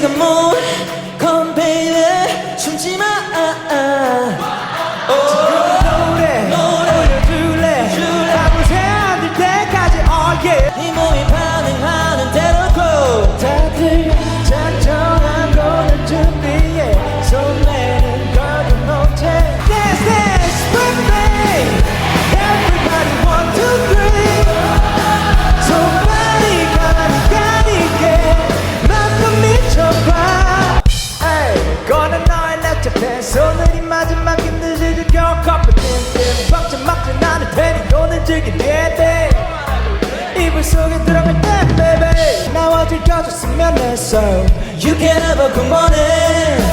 지금 뭐 Come baby 숨지 마. 노래 올려줄래? 아무 새안들 때까지 oh yeah. 네 몸이 손을 마지막 힘들지 죽여 커플 띵띵 박자 막자 나는 테니 오늘 즐긴 돼 이불 속에 들어갈 때 baby 나와 즐겨줬으면 했어. You can have a good morning